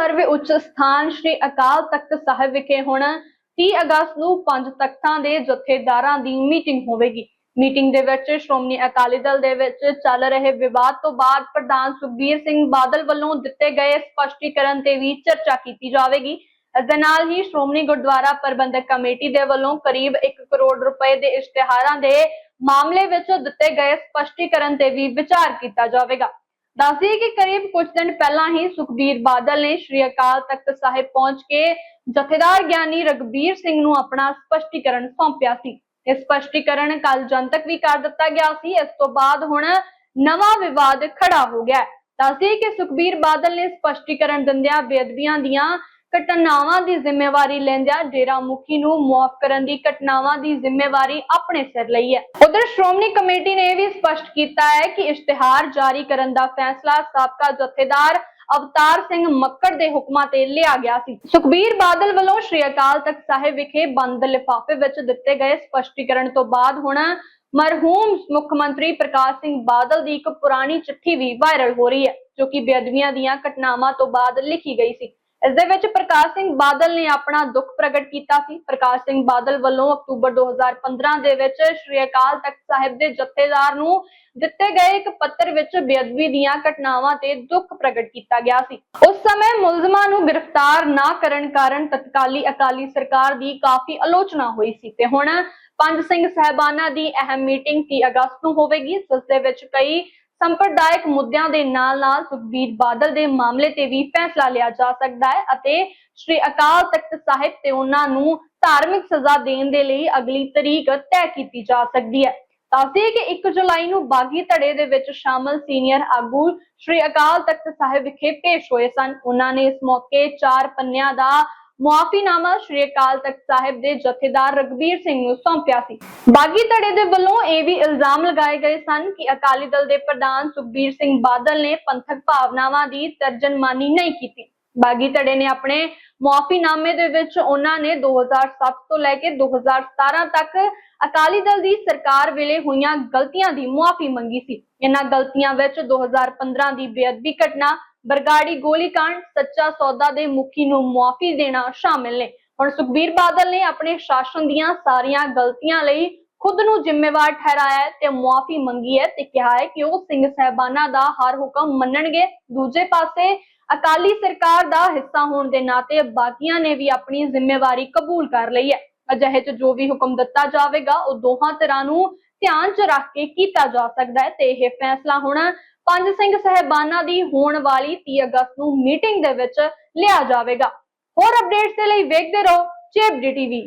ਸਰਵ ਉੱਚ ਸਥਾਨ ਸ੍ਰੀ ਅਕਾਲ ਤਖਤ ਸਾਹਿਬ ਵਿਖੇ ਹੁਣ 30 ਅਗਸਤ ਨੂੰ ਪੰਜ ਤਖਤਾਂ ਦੇ ਜਥੇਦਾਰਾਂ ਦੀ ਮੀਟਿੰਗ ਹੋਵੇਗੀ। ਮੀਟਿੰਗ ਦੇ ਵਿੱਚ ਸ਼੍ਰੋਮਣੀ ਅਕਾਲੀ ਦਲ ਦੇ ਵਿੱਚ ਚੱਲ ਰਹੇ ਵਿਵਾਦ ਤੋਂ ਬਾਅਦ ਪ੍ਰਧਾਨ ਸੁਖਬੀਰ ਸਿੰਘ ਬਾਦਲ ਵੱਲੋਂ ਦਿੱਤੇ ਗਏ ਸਪਸ਼ਟੀਕਰਨ ਤੇ ਵੀ ਚਰਚਾ ਕੀਤੀ ਜਾਵੇਗੀ। ਇਸ ਦੇ ਨਾਲ ਹੀ ਸ਼੍ਰੋਮਣੀ ਗੁਰਦੁਆਰਾ ਪ੍ਰਬੰਧਕ ਕਮੇਟੀ ਦੇ ਵੱਲੋਂ ਕਰੀਬ 1 ਕਰੋੜ ਰੁਪਏ ਦੇ ਇਸ਼ਤਿਹਾਰਾਂ ਦੇ ਮਾਮਲੇ ਵਿੱਚ ਦਿੱਤੇ ਗਏ ਸਪਸ਼ਟੀਕਰਨ ਤੇ ਵੀ ਵਿਚਾਰ ਕੀਤਾ ਜਾਵੇਗਾ। ਦੱਸਦੀ ਕਿ ਕਰੀਬ ਕੁਝ ਦਿਨ ਪਹਿਲਾਂ ਹੀ ਸੁਖਬੀਰ ਬਾਦਲ ਨੇ ਸ਼੍ਰੀ ਅਕਾਲ ਤਖਤ ਸਾਹਿਬ ਪਹੁੰਚ ਕੇ ਜਥੇਦਾਰ ਗਿਆਨੀ ਰਗਬੀਰ ਸਿੰਘ ਨੂੰ ਆਪਣਾ ਸਪਸ਼ਟੀਕਰਨ ਸੌਂਪਿਆ ਸੀ। ਇਹ ਸਪਸ਼ਟੀਕਰਨ ਕੱਲ ਜਨਤਕ ਵੀ ਕਰ ਦਿੱਤਾ ਗਿਆ ਸੀ। ਇਸ ਤੋਂ ਬਾਅਦ ਹੁਣ ਨਵਾਂ ਵਿਵਾਦ ਖੜਾ ਹੋ ਗਿਆ ਦੱਸਦੀ ਕਿ ਸੁਖਬੀਰ ਬਾਦਲ ਨੇ ਸਪਸ਼ਟੀਕਰਨ ਦਿੰਦਿਆਂ ਬੇਅਦਬੀਆਂ ਦੀਆਂ ਘਟਨਾਵਾਂ ਦੀ ਜ਼ਿੰਮੇਵਾਰੀ ਲੈਂਦਿਆਂ ਡੇਰਾ ਮੁਖੀ ਨੂੰ ਮੁਆਫ ਕਰਨ ਦੀ ਘਟਨਾਵਾਂ ਦੀ ਜ਼ਿੰਮੇਵਾਰੀ ਆਪਣੇ ਸਿਰ ਲਈ ਹੈ। ਉਧਰ ਸ਼੍ਰੋਮਣੀ ਕਮੇਟੀ ਨੇ ਇਹ ਵੀ ਸਪਸ਼ਟ ਕੀਤਾ ਹੈ ਕਿ ਇਸ਼ਤਿਹਾਰ ਜਾਰੀ ਕਰਨ ਦਾ ਫੈਸਲਾ ਸਾਬਕਾ ਜਥੇਦਾਰ ਅਵਤਾਰ ਸਿੰਘ ਮੱਕੜ ਦੇ ਹੁਕਮਾਂ ਤੇ ਲਿਆ ਗਿਆ ਸੀ। ਸੁਖਬੀਰ ਬਾਦਲ ਵੱਲੋਂ ਸ਼੍ਰੀ ਅਕਾਲ ਤਖਤ ਸਾਹਿਬ ਵਿਖੇ ਬੰਦ ਲਿਫਾਫੇ ਵਿੱਚ ਦਿੱਤੇ ਗਏ ਸਪਸ਼ਟੀਕਰਨ ਤੋਂ ਬਾਅਦ ਹੁਣ ਮਰਹੂਮ ਮੁੱਖ ਮੰਤਰੀ ਪ੍ਰਕਾਸ਼ ਸਿੰਘ ਬਾਦਲ ਦੀ ਇੱਕ ਪੁਰਾਣੀ ਚਿੱਠੀ ਵੀ ਵਾਇਰਲ ਹੋ ਰਹੀ ਹੈ, ਜੋ ਕਿ ਬੇਅਦਬੀਆਂ ਦੀਆਂ ਘਟਨਾਵਾਂ ਤੋਂ ਬਾਅਦ ਲਿਖੀ ਗਈ ਸੀ। ਇਸ ਦੇ ਵਿੱਚ ਪ੍ਰਕਾਸ਼ ਸਿੰਘ ਬਾਦਲ ਨੇ ਆਪਣਾ ਦੁੱਖ ਪ੍ਰਗਟ ਕੀਤਾ ਸੀ। ਪ੍ਰਕਾਸ਼ ਸਿੰਘ ਬਾਦਲ ਵੱਲੋਂ ਅਕਤੂਬਰ 2015 ਦੇ ਵਿੱਚ ਸ਼੍ਰੀ ਅਕਾਲ ਤਖਤ ਸਾਹਿਬ ਦੇ ਜਥੇਦਾਰ ਨੂੰ ਦਿੱਤੇ ਗਏ ਇੱਕ ਪੱਤਰ ਵਿੱਚ ਬੇਅਦਬੀ ਦੀਆਂ ਘਟਨਾਵਾਂ ਤੇ ਦੁੱਖ ਪ੍ਰਗਟ ਕੀਤਾ ਗਿਆ ਸੀ। ਉਸ ਸਮੇਂ ਮੁਲਜ਼ਮਾਂ ਨੂੰ ਗ੍ਰਿਫਤਾਰ ਨਾ ਕਰਨ ਕਾਰਨ ਤਤਕਾਲੀ ਅਕਾਲੀ ਸਰਕਾਰ ਦੀ ਕਾਫੀ ਆਲੋਚਨਾ ਹੋਈ ਸੀ ਤੇ ਹੁਣ ਪੰਜ ਸਿੰਘ ਸਹਿਬਾਨਾਂ ਦੀ ਅਹਿਮ ਮੀਟਿੰਗ 30 ਅਗਸਤ ਨੂੰ ਹੋਵੇਗੀ। ਜਿਸ ਦੇ ਵਿੱਚ ਕਈ ਸੰਪਰਦਾਇਕ ਮੁੱਦਿਆਂ ਦੇ ਨਾਲ-ਨਾਲ ਸੁਖਬੀਰ ਬਾਦਲ ਦੇ ਮਾਮਲੇ ਤੇ ਵੀ ਫੈਸਲਾ ਲਿਆ ਜਾ ਸਕਦਾ ਹੈ ਅਤੇ ਸ਼੍ਰੀ ਅਕਾਲ ਤਖਤ ਸਾਹਿਬ ਤੇ ਉਹਨਾਂ ਨੂੰ ਧਾਰਮਿਕ ਸਜ਼ਾ ਦੇਣ ਦੇ ਲਈ ਅਗਲੀ ਤਰੀਕ ਤੈਅ ਕੀਤੀ ਜਾ ਸਕਦੀ ਹੈ। ਦੱਸਦੇ ਕਿ 1 ਜੁਲਾਈ ਨੂੰ ਬਾਗੀ ਧੜੇ ਦੇ ਵਿੱਚ ਸ਼ਾਮਲ ਸੀਨੀਅਰ ਆਗੂ ਸ਼੍ਰੀ ਅਕਾਲ ਤਖਤ ਸਾਹਿਬ ਵਿਖੇ ਪੇਸ਼ ਹੋਏ ਸਨ। ਉਹਨਾਂ ਨੇ ਇਸ ਮੌਕੇ ਚਾਰ ਪੰਨਿਆਂ ਦਾ ਮੁਆਫੀਨਾਮਾ ਸ਼੍ਰੀ ਅਕਾਲ ਤਖਤ ਸਾਹਿਬ ਦੇ ਜਥੇਦਾਰ ਰਗਬੀਰ ਸਿੰਘ ਨੂੰ ਸੌਂਪਿਆ ਸੀ। ਬਾਗੀ ਧੜੇ ਦੇ ਵੱਲੋਂ ਇਹ ਵੀ ਇਲਜ਼ਾਮ ਲਗਾਏ ਗਏ ਸਨ ਕਿ ਅਕਾਲੀ ਦਲ ਦੇ ਪ੍ਰਧਾਨ ਸੁਖਬੀਰ ਸਿੰਘ ਬਾਦਲ ਨੇ ਪੰਥਕ ਭਾਵਨਾਵਾਂ ਦੀ ਤਰਜਨਮਾਨੀ ਨਹੀਂ ਕੀਤੀ। ਬਾਗੀ ਧੜੇ ਨੇ ਆਪਣੇ ਮੁਆਫੀਨਾਮੇ ਦੇ ਵਿੱਚ ਉਹਨਾਂ ਨੇ 2007 ਤੋਂ ਲੈ ਕੇ 2017 ਤੱਕ ਅਕਾਲੀ ਦਲ ਦੀ ਸਰਕਾਰ ਵੇਲੇ ਹੋਈਆਂ ਗਲਤੀਆਂ ਦੀ ਮੁਆਫੀ ਮੰਗੀ ਸੀ। ਇਹਨਾਂ ਗਲਤੀਆਂ ਵਿੱਚ 2015 ਦੀ ਬੇਅਦਬੀ ਘਟਨਾ ਬਰਗਾੜੀ ਗੋਲੀकांड ਸੱਚਾ ਸੌਦਾ ਦੇ ਮੁਖੀ ਨੂੰ ਮੁਆਫੀ ਦੇਣਾ ਸ਼ਾਮਿਲ ਨੇ। ਹੁਣ ਸੁਖਬੀਰ ਬਾਦਲ ਨੇ ਆਪਣੇ ਸ਼ਾਸਨ ਦੀਆਂ ਸਾਰੀਆਂ ਗਲਤੀਆਂ ਲਈ ਖੁਦ ਨੂੰ ਜ਼ਿੰਮੇਵਾਰ ਠਹਿਰਾਇਆ ਤੇ ਮੁਆਫੀ ਮੰਗੀ ਹੈ ਤੇ ਕਿਹਾ ਹੈ ਕਿ ਉਹ ਸਿੰਘ ਸਹਿਬਾਨਾਂ ਦਾ ਹਰ ਹੁਕਮ ਮੰਨਣਗੇ। ਦੂਜੇ ਪਾਸੇ ਅਕਾਲੀ ਸਰਕਾਰ ਦਾ ਹਿੱਸਾ ਹੋਣ ਦੇ ਨਾਤੇ ਬਾਕੀਆਂ ਨੇ ਵੀ ਆਪਣੀ ਜ਼ਿੰਮੇਵਾਰੀ ਕਬੂਲ ਕਰ ਲਈ ਹੈ। ਅਜਿਹੇ ਚ ਜੋ ਵੀ ਹੁਕਮ ਦਿੱਤਾ ਜਾਵੇਗਾ, ਉਹ ਦੋਹਾਂ ਧਿਰਾਂ ਨੂੰ ਧਿਆਨ ਚ ਰੱਖ ਕੇ ਕੀਤਾ ਜਾ ਸਕਦਾ ਹੈ ਤੇ ਇਹ ਫੈਸਲਾ ਹੁਣ ਪੰਜ ਸਿੰਘ ਸਹਿਬਾਨਾਂ ਦੀ ਹੋਣ ਵਾਲੀ 30 ਅਗਸਤ ਨੂੰ ਮੀਟਿੰਗ ਦੇ ਵਿੱਚ ਲਿਆ ਜਾਵੇਗਾ। ਹੋਰ ਅਪਡੇਟਸ ਦੇ ਲਈ ਵੇਖਦੇ ਰਹੋ ਚੇਪ ਟੀਵੀ